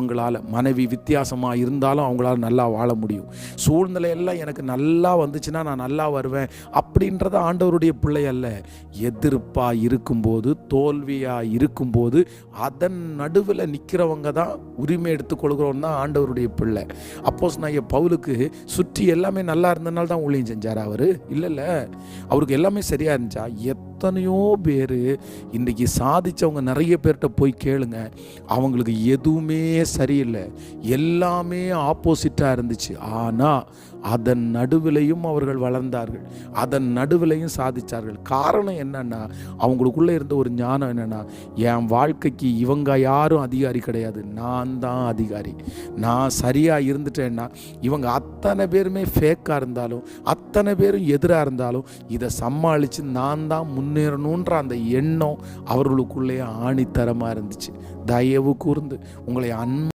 அவங்களால மனைவி வித்தியாசமாக இருந்தாலும் அவங்களால நல்லா வாழ முடியும். சூழ்நிலை எல்லாம் எனக்கு நல்லா வந்துச்சுன்னா நான் நல்லா வருவேன் அப்படின்றத ஆண்டவருடைய பிள்ளை அல்ல. எதிர்ப்பாக இருக்கும்போது தோல்வியாக இருக்கும்போது அதன் நடுவில் நிற்கிறவங்க தான் உரிமை எடுத்துக்கொள்கிறோம் தான் ஆண்டவருடைய பிள்ளை. அப்போஸ் நான் பவுலுக்கு சுற்றி எல்லாமே நல்லா இருந்தனால தான் ஊழியம் செஞ்சார் அவர்? இல்லைல்ல அவருக்கு எல்லாமே சரியாக இருந்துச்சா? எத்தனையோ பேர் இன்றைக்கி சாதித்தவங்க நிறைய பேர்கிட்ட போய் கேளுங்க. அவங்களுக்கு எதுவுமே சரியில்லை. எல்லாமே ஆப்போசிட்டாக இருந்துச்சு. ஆனால் அதன் நடுவிலையும் அவர்கள் வளர்ந்தார்கள். அதன் நடுவிலையும் சாதித்தார்கள் காரணம் என்னன்னா அவங்களுக்குள்ளே இருந்த ஒரு ஞானம் என்னென்னா என் வாழ்க்கைக்கு இவங்க யாரும் அதிகாரி கிடையாது. நான் தான் அதிகாரி. நான் சரியாக இருந்துட்டேன்னா இவங்க அத்தனை பேருமே ஃபேக்காக இருந்தாலும் அத்தனை பேரும் எதிராக இருந்தாலும் இதை சமாளித்து நான் தான் முன் முன்னேறணுன்ற அந்த எண்ணம் அவர்களுக்குள்ளேயே ஆணித்தரமாக இருந்துச்சு. தயவு கூர்ந்து உங்களை அன்பு